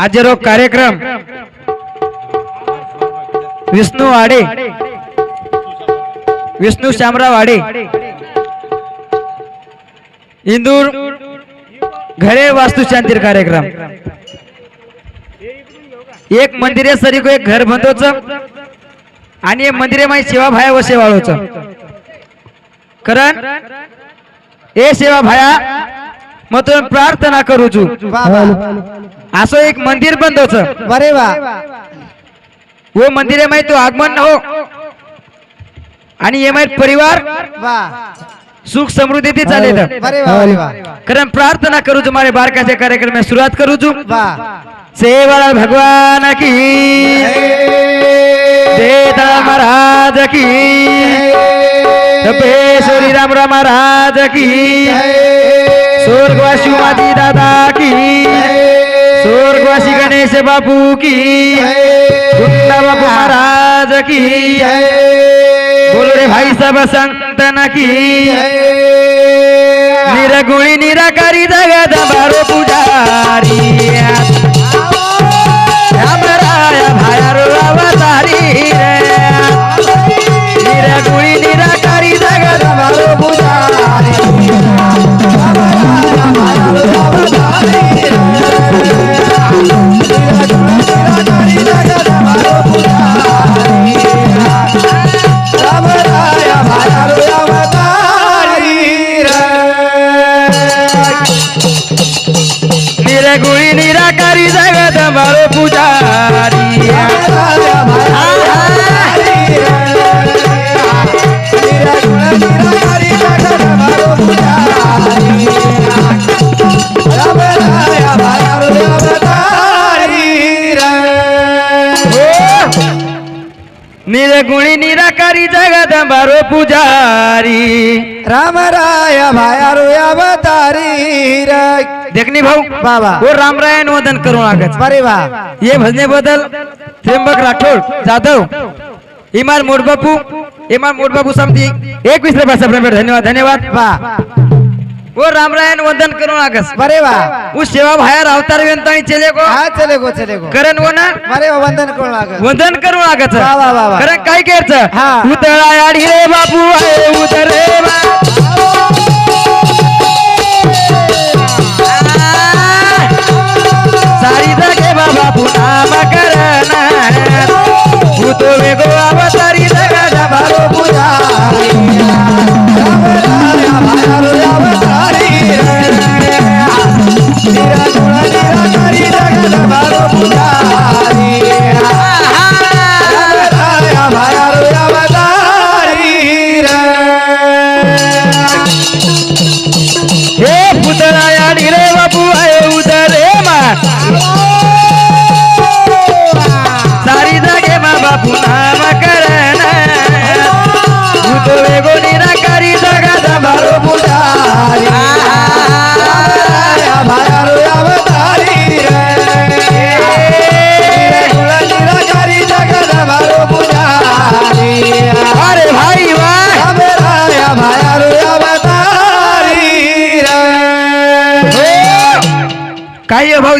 आज रोग कार्यक्रम. विष्णू वाडे. विष्णू श्यामराव वाडे. इंदूर घरे वास्तुशांती कार्यक्रम. एक मंदिरे सरी को एक घर बंदोच आणि हे मंदिरे माई सेवा भाया व सेवाळोच कारण? ए सेवा भाया. मग तुम्ही प्रार्थना करू वा असं एक मंदिर बंदोच बरे वा. वो मंदिरे माई तो आगमन हो. आणि ये माहीत परिवार? वा. सुख समृद्धी ती चालेल. कारण प्रार्थना करू चू मारे बारकाच्या कार्यक्रम में सुरुवात करू वा. सेवा भगवान की. देता महाराज की. तपेश्वरी राम राम महाराज की. स्वर्गवासी माती दादा की. स्वर्गवासी गणेश बापू की. गुंडा बापू महाराज की. बोलो रे भाई सब संतन की. निरगुणी निराकारी जगत बारो पुजारी. निराकारी जगत बारो पुजारी। राम राय भायारो अवतारी रे। देखनी भाऊ बाबा वो. रामरायण वदन करू लागत। बरे वा. ये भजने बदल त्र्यंबक राठोड जाधव इमार मोडबापू इमार मोडबापू समती। एक विसरे पास धन्यवाद धन्यवाद। वा. वो रामरायण वंदन करू लागस. बरे वा. वो सेवा बाहेर अवतार व्यंताणी चले को हा चले गो चले गो. करण वो ना बरे वा वंदन करू लाग वंदन करू लागत वा, वा, वा, वा. कारण काय करायचं हा. उतळा याडी रे बापू आहे उतर सारी जागे बाबा पुन्हा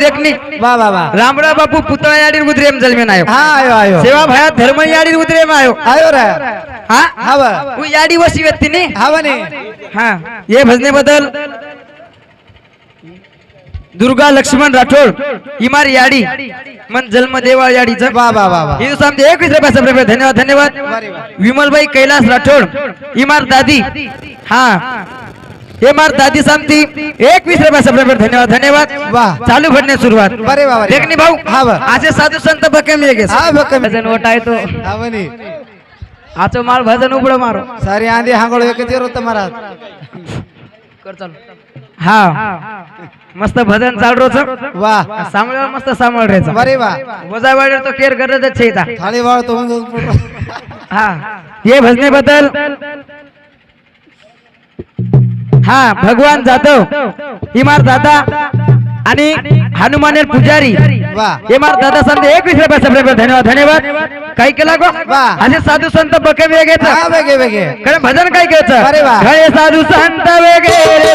देखनी वा वा बापू पुतळा याडी उदरेम जलमेन आयो. हा आयो आयो. सेवा भया धर्म याडी उदरेम आयो. आयो रे. हा? हव वो. याडी वसी व्यक्ती नी. हवने हा. ये भजने बदल दुर्गा लक्ष्मण राठोड इमार याडी. मन जन्म देवा याडीचं वा वा वा वा. हे सामने एक विसरे पास धन्यवाद धन्यवाद. विमलबाई कैलास राठोड इमार दादी. हा. हे मार दादी सामती एक विसरे पास धन्यवाद धन्यवाद. वाह. चालू भरणे सुरुवात. बरे वा बरे देखनी भाऊ हा वा. असे साधू संत बके मी गेस हा बकम भजन ओटायतो. हवने आचो मार भजन उबड मारो. सारी आंधी हांगोळ एकच होतं महाराज. कर चालू. हा. मस्त भजन चाल रोच. वा सांभाळ मस्त सांभाळ राहायचं. बरे वा. वजा वाढेल तो केअर इथं. थाळी वाळ तो हा. ये भजने बद्दल हा भगवान जाधव इमार दादा आणि हनुमानेर पुजारी. इमार दादा संत एक विसरे पास धन्यवाद धन्यवाद. काय केला गो. असे साधू संत बके वेगेच हा वेगे वेगे कारण भजन काय घ्यायचं अरे साधू संत वगैरे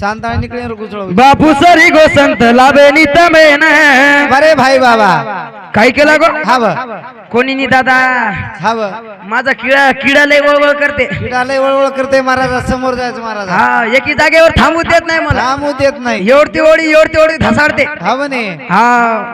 बापू सरी गो संत लाभे नितमे न. अरे भाई बाबा. काय केला गो? हाव. कोणी नी दादा? हाव. माझा किडा किडा लय वळवळ करते. किडाले वळवळ करते महाराज समोर जायचं महाराज. हा एकी जागेवर थांबू देत नाही मला. थांबू देत नाही. एवढती ओढी एवढती ओढी धसाडते. हवने हा.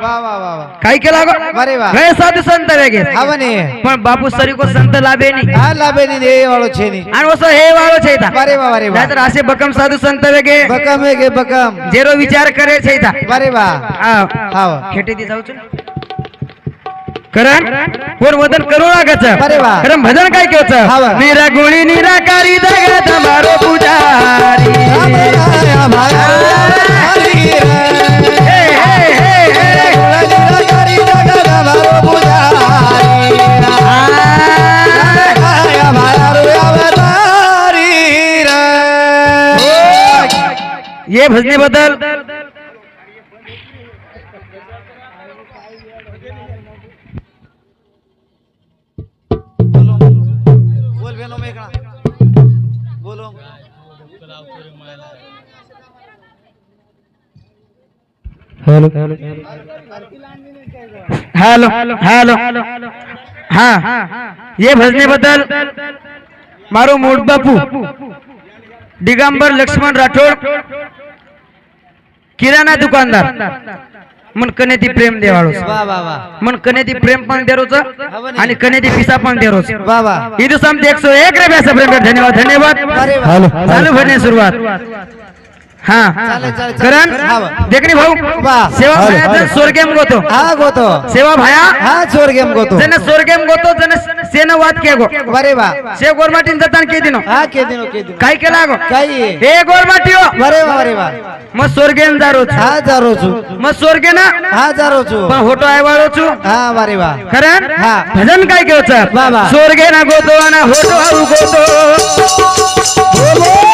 वा वा वा वा. काय केला गो? अरे वा. साधू संत वेगे हवने पण बापू सरी को संत लाभे नी. हा लाभेनी दे वाळो छेनी आणि वसं हे वाळो छैता अरे वा नाहीतर असे बकम साधू संत वेगे बकम हे गे बकम. जेरो विचार करे छैता अरे वा हा हाव खेटे दी जाऊच करण कोण वदन करू वा. कारण भजन काय केवचं हा वा. निरा गुणी निराकारी जगत मारो पुजारी। ये भजने बद्दल बोल बेनो मेघना बोलो। हॅलो। हॅलो। हा। ये भजने बद्दल मारो मूळ बापू दिगंबर लक्ष्मण राठोड किराणा दुकानदार. मन कने दी प्रेम देवाळूस. मन कने दी प्रेम पण देरोच आणि कनेती पिसा पण देरोच इथं सम एकशे एक रुपयाचा प्रेम धन्यवाद धन्यवाद. चालू भरणे सुरुवात. हा. करण. देखणी भाऊ. सेवा भाया जण स्वर्गेम गोतो. हा गोतो. सेवा भाया हा चोर गेम गोतो. जण स्वर्गेम गोतो जण सेन वाद के गो. अरे वा से गोरमाटीन जतान के दिनो. हा के दिनो के दिनो. काय केला गो? काही हे गोरमाटी हो अरे वा अरे वा मग स्वर्गेम जारोच. हा जारो छु मग स्वर्गे ना हा जारो छु पण होटो आहे वाळो छु हा अरे वा खरं हा. भजन काय केवचं वा. स्वर्गे ना गोतो ना होटो हाऊ गोतो दोन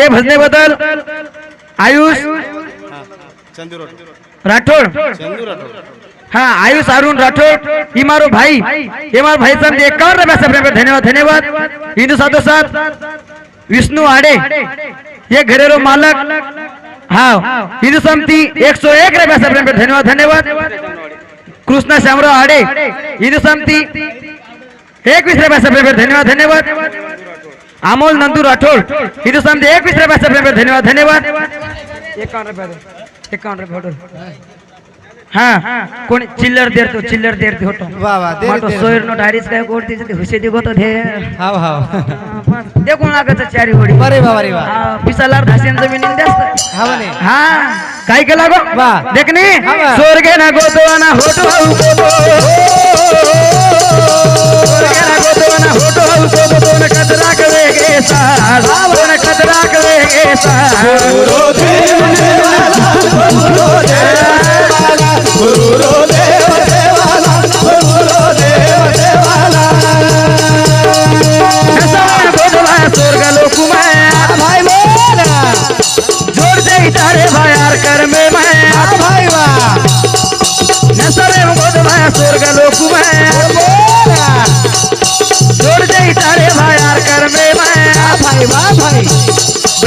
हाँ ये भजने बदल आयुष राठोड हाँ आयुष अरुण राठोड ही मारो भाई ये मारो भाई साहब एकावन्न रुपयाचा प्रेम. धन्यवाद धन्यवाद हिंदू साधो साथ विष्णू आडे ये घरेरो मालक हाँ हिंदू समती एक सौ एक रुपयाचा प्रेम. धन्यवाद धन्यवाद कृष्णा शामराव आडे हिंदू समती एकवीस रुपयाचा प्रेम. धन्यवाद धन्यवाद अमोल नंदू राठोड हिंदुस्तान समती एकवीस रुपयाचा प्रेम आहे. धन्यवाद धन्यवाद एकावन्न रुपये एकावन्न रुपये हा कोणी चिल्लर देरतो चिल्लर होतो. देर मातो देर सोयर नो डायरीच काय ते हुशे दिगो तो. धे हाव हाव. देखून लागत चारी होडी. अरे वा अरे वा. पिसालार धासेन जमिनीन जास्त. हाव ने. हा काय केला गो? वा. हा वा. स्वर्गे ना गोतवाना होतो हाऊ गोतो. स्वर्गे ना गोतवाना होतो हाऊ गोतो. दोन कचरा कवे गे साल दोन कचरा कवे गे साल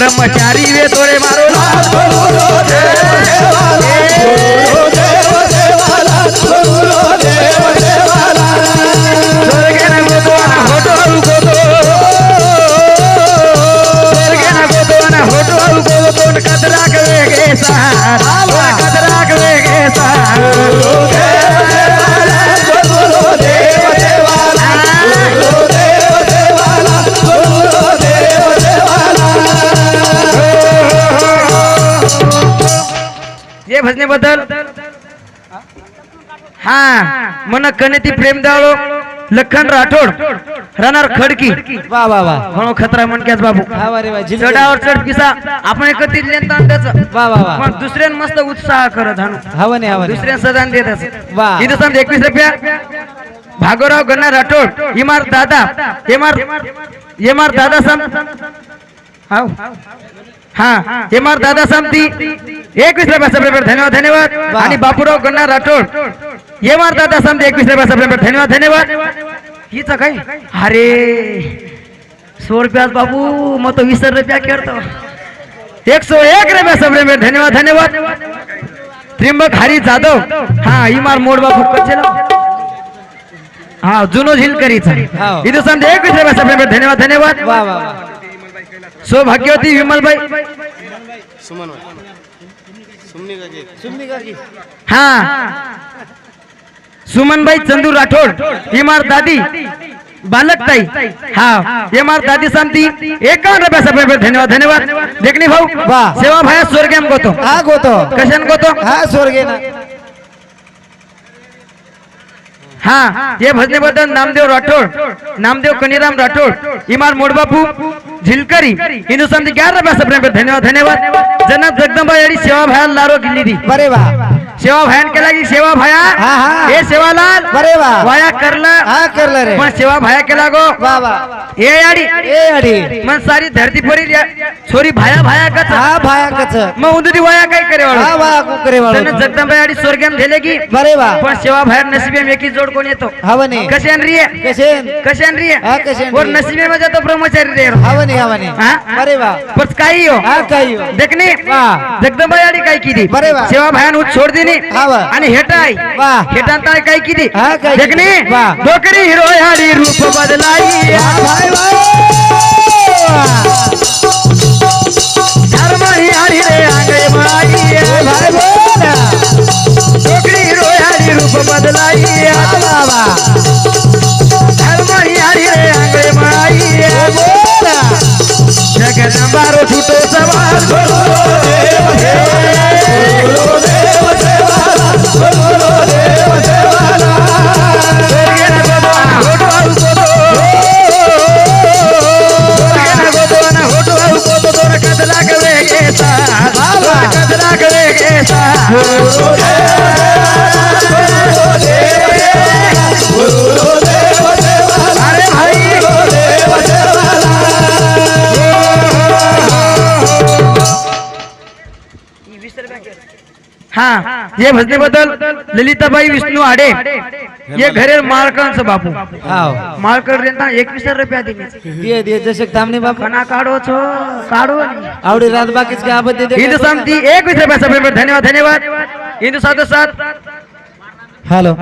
ब्रह्मचारी वे तोरे मारो लाल मन कनेती प्रेम दावळो लखन राठोड राहणार खडकी. वाह वाह वाह म्हणून खतरा म्हणक्याच बाबू. हा वा वा चढावर चढ किसा आपण एकत्रित लेनतान त्याचं वाह वाह वाह पण दुसऱ्यान मस्त उत्साह करत हाणू. हवा नाही हवा दुसऱ्या सदान देत असत वा. इथं समजा एकवीस रुपया. भागोराव गण्णा राठोड इमार दादा. इमार इमार दादा सम. हा इमार दादा समती. एकवीस रुपया धन्यवाद धन्यवाद. वा. आणि बापूराव गण्णा राठोड. इमार दादा समती एकवीस रुपया सप्रेमेंट धन्यवाद धन्यवाद. हिच काय? अरे सौ रुपया बाबू मग तो वीस रुपया करतो एक सौ एक रुपया सप्रेमेंट धन्यवाद धन्यवाद. त्रिंबक हरी जाधव. हा इमार मोडबा फुक्कचे हा जुनो झिलकरीचा. इथं समजा एक रुपया सप्रेमेंट धन्यवाद धन्यवाद. वाह वाह सौभाग्यवती विमलबाई. सुमन सुमनी का की सुमनी का की हा. सुमनबाई चंदू राठोड इमार दादी बालकताई हा इमार दादी सांगती एकावन्न रुपया धन्यवाद धन्यवाद. देखणे भाऊ वाह. सेवा भाया स्वर्गेम गोतो. हा गोतो. कशान गोतो? हा स्वर्गे ना हा हे भजनेबद्दल नामदेव राठोड नामदेव कनिराम राठोड इमार मोडबापू झिलकरी हिंदुस्तान ग्यारह रुपया धन्यवाद धन्यवाद. जनक जगदंबा याडी सेवा भाया लारो गिल्ली दी. बरे वाह सेवा भायान केला की सेवा भाया? हा, हा. हे सेवालाल बरे वाह वाया करला. हा करलं रे. पण सेवा भाया केला गो. वाह वाह हे याडी ए अडी मन सारी धरती परी छोरी भाया भाया कच. हा भाया कच. मग उंदुदी वाया काय करे हा वाळू वाह कुकरे त्यानं वाळू जगदंबा याडी स्वर्गम झाले की. बरे वाह पण सेवा भाया नशिबे एकी जोड कोण येतो? हवा नाही कशान रिये? कसे कशान रिये? हा, कशान और रिये. नसीबे में जातो ब्रह्मचारी रे. हवा नाही हवा नाही हा? बरे वाह पण काही हो. हा काही हो. देखणे वाह. जगदंबा याडी काय किती? बरे वा. सेवा भायान उत सोड दिनी. हा वा. आणि हेटाय. वाह. हेटांता काय किती? हा, काय किती. देखणे वाह. डोकरी हिरो याडी रूप बदलाई वाह, भाई वाह धर्म याडी रे आंगळे माई भाई बोला डोकरी हिरो याडी रूप बदलाई वाह धर्म हाँ ये भजने बदल ललिताबाई विष्णू आडे. ये घरे माळकणचं बापू. हाव. माळकण रेंता एकवीस रुपया दिले दिए जसे थांबणे बापा. कना काढो छो काढो आवडी रात बाकीच काय आपण ते एकवीस रुपया सप्रेमेंट धन्यवाद धन्यवाद. हिंदू साधो सात. हॅलो.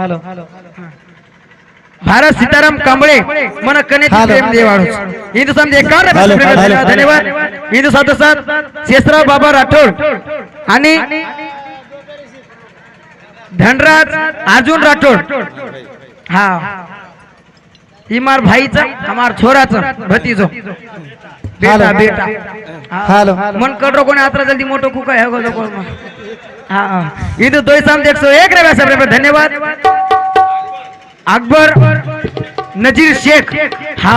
भारत सीताराम कांबळे. मन हॅलो. प्रेम देवाळू. हिंदू एकावन्न हॅलो, सप्रेमेंट हॅलो, धन्यवाद. धन्यवाद हिंदू साधो सात. शेषराव बाबा राठोड. आणि धनराज अर्जुन राठोड. हा. इमार भाईचा हमार छोराचा भतीजो. बेटा बेटा. हॅलो. मन कटरो कोणी आत्रा जल्दी मोठो कुका है गोलो कोण हा. इथे दोय सामने एकशे एक रे साहेब धन्यवाद. अकबर नजीर शेख. हा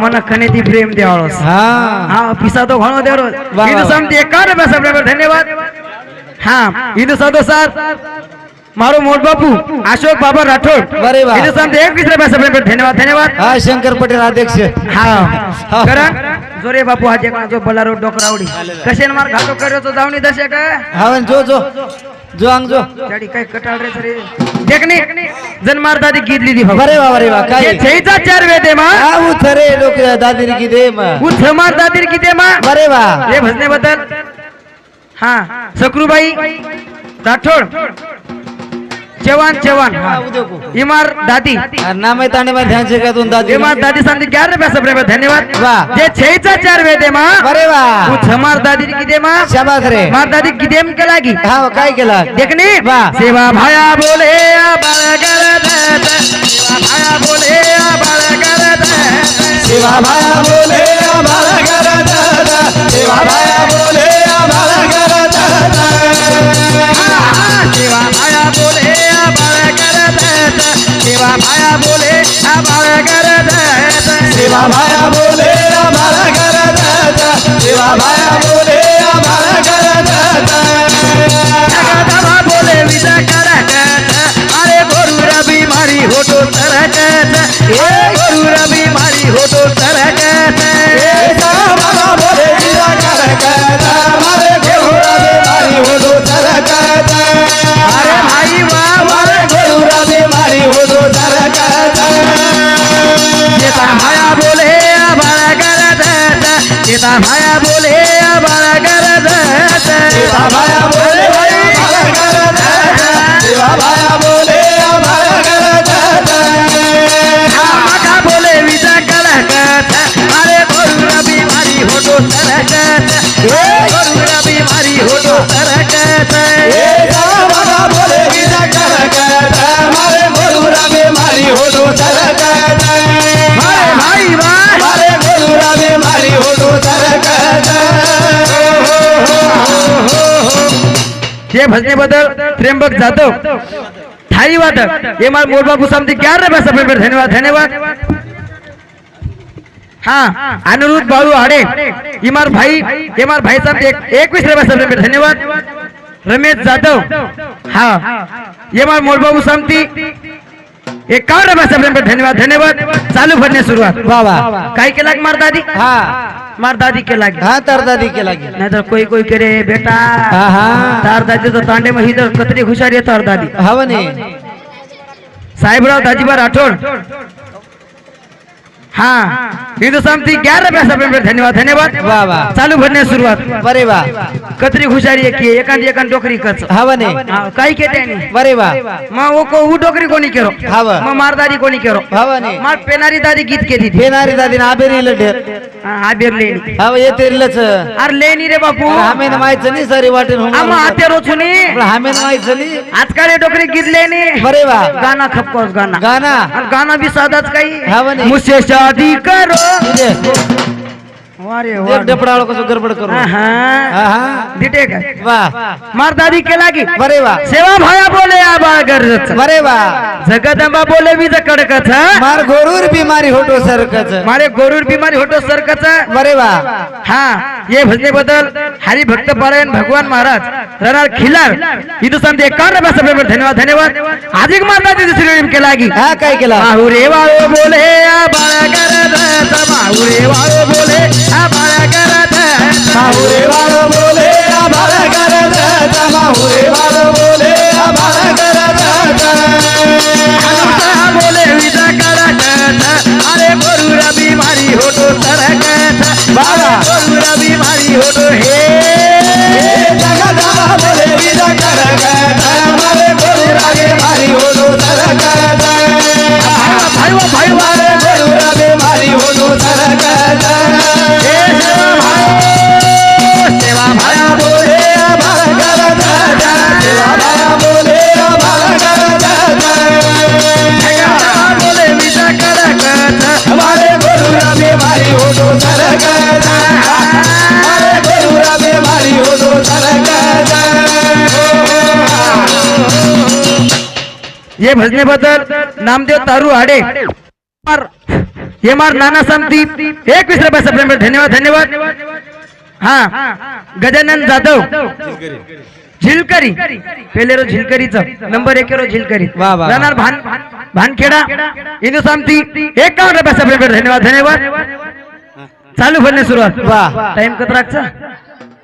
मन खने ती प्रेम द्यावळस हा. हा पिसा तो घणो द्यावळस इथे सामने एका रे साहेब धन्यवाद. हा. इथे सदो सर. મારો મોટ બાપુ અશોક બાબા રાઠોડ અરે વાહ. હિન્દુ સામથી એક વિસરે બેસા પ્રેમ ધન્યવાદ ધન્યવાદ હા શંકર પટેલ અધ્યક્ષ છે હા હા. કરા જોરે બાપુ આજે કાં જો બલારો ડોકરાવડી કશે ને માર ઘાટો કર્યો તો દાવની દશે કે હવે જો જો જો આંગ જો જાડી કઈ કટાળ રે સરે દેખની જન માર દાદી ગીત લીધી હવે વરે વા વરે વા જે કાઈ છેતા ચાર વેદે માં આવું થરે લોક દાદી કીધે માં હું થમાર દાદી કીધે માં વરે વાહ એ ભજને બદલ હા સકરુભાઈ રાઠોડ चव्हाण चव्हाण इमार दादी. नाम ताने ध्यान से तुम दादी इमार दादी सामने ग्यारह रुपया सब रुपया धन्यवाद. वाह. ये छे चा चार वे दे माँ. अरे वाह. कुछ हमार दादी की दे माँ. रे. मार दादी की देम के लागी. हाँ काय के लाग देखने? वाह. सेवा भाया बोले सेवा सेवा भाया बोले सेवा भाया बोले सेवा भाया बोले शिवा भाया बोले आभाळ करत शिवा भाया बोले हे भजनेबद्दल त्र्यंबक जाधव थाई वादक ये मार मोरबा गुसामती ग्यारह रुपये सफे पर धन्यवाद धन्यवाद। हा अनिरुद्ध बाबू आड़े इमार भाई इमार भाई साहब एक एकवीस रुपये सफे पर धन्यवाद। रमेश जाधव हाँ ये मार मोरबा एक कावर बाबासाहेब धन्यवाद धन्यवाद. चालू भरणे सुरुवात. वा वा. काय केला मार दादी हा. मार दादी केला हा तर दादी केला नाही तर कोई कोई करे बेटा. तार दादीचं तांडे मग ही तर कतरी हुशारी तार दादी हा नाही साहेबराव दाजीबा आठवण हा. हिंदू समिती ग्यारह धन्यवाद धन्यवाद. वा चालू भरण्यास सुरुवात. बरे वा. कतरी हुशारी एक एकांत एकांत डोकरी कच. हवा नाही काही केते बरे वा. मग डोकरी कोणी केरो? हवा. मग मारदारी कोणी केरो? हवा मग पेनारी दादी गीत केली पेनारी दादी ना आबेरी लढेर आबेर लेणी. हवा येते रे बापू. हमेन माहिती नाही सारी वाटेन हम आते रोचुनी हमेन माहिती नाही. आजकाल डोकरी गीत लेणी. बरे वा. गाना खपकोस गाना गाना गाना भी साधाच काही. हवा नाही. शादी करो દે वारे देख केला की? बरे वा. सेवा भाया बोले या बाळ गरजच बरे वा. जगदंबा बोले बीज कडकच मार गोरूर बिमारी होटो सरकच. मारे गोरूर बिमारी होटो सरकच बरे वा. हा ये भजने बदल हरी भक्त पारायण भगवान महाराज रणार खिलार हिंदुस्तान दे एकावन्न सभेवर धन्यवाद धन्यवाद. अधिक मारदारी दुसरी केला की हा काय केला? माहुरे वाळो बोले या बाळ गरजच माहुरे वाळो बोले মায়া গেরা দেয় বলে ये भजनेबद्दल नामदेव तारू आडे एम आर नाना समती एकवीस रुपये सप्रेंट धन्यवाद धन्यवाद. हा गजानन जाधव झिलकरी पहिले रो झिलकरीचा नंबर एक रो झिलकरी. राहणार भान भानखेडा हिंदू सामती एकावन्न रुपये सप्रेंट धन्यवाद धन्यवाद. चालू भरणे सुरुवात. वा. टाइम कतराकचा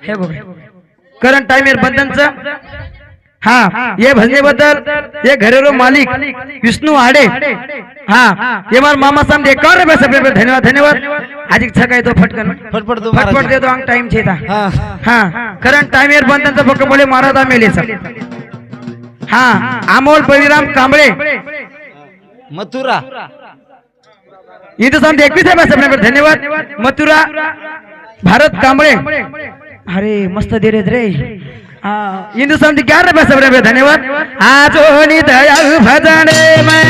हे बघ. करंट टाइम बंधनचं. हा ये भजनेबद्दल ये घरेरो मालिक विष्णू आडे. हा ये मार मामा सामने एकावन्न रुपये सप्रेंट धन्यवाद धन्यवाद. आजी सकाळी तो फटकन. फटफट दो फटफट. देतो अंग टाइम छेता. हा. हा करंट टाइम आहे बंधनचं फक्त बोले महाराज मेले सर हा अमोल बळीराम कांबळे. मथुरा. इथं सांगते एकवीस आहे सप्टेंबर धन्यवाद. मथुरा. भारत कांबळे. अरे मस्त दे रे. हा इंदू सांगते ग्यारह रुपये सप्टेंबर धन्यवाद आजोनी दयाळु भजने मैं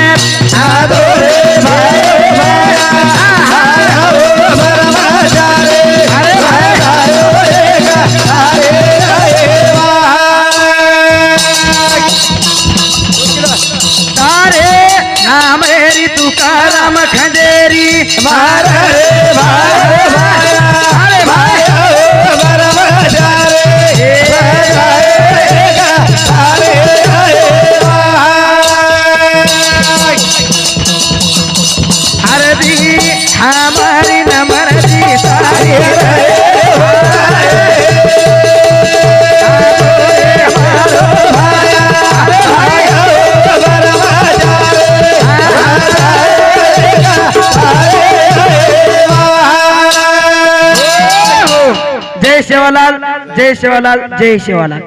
तारे नाम रे तुकाराम खंडेरी मारे अरे भाई शिवलाल जय शिवलाल जय शिवलाल.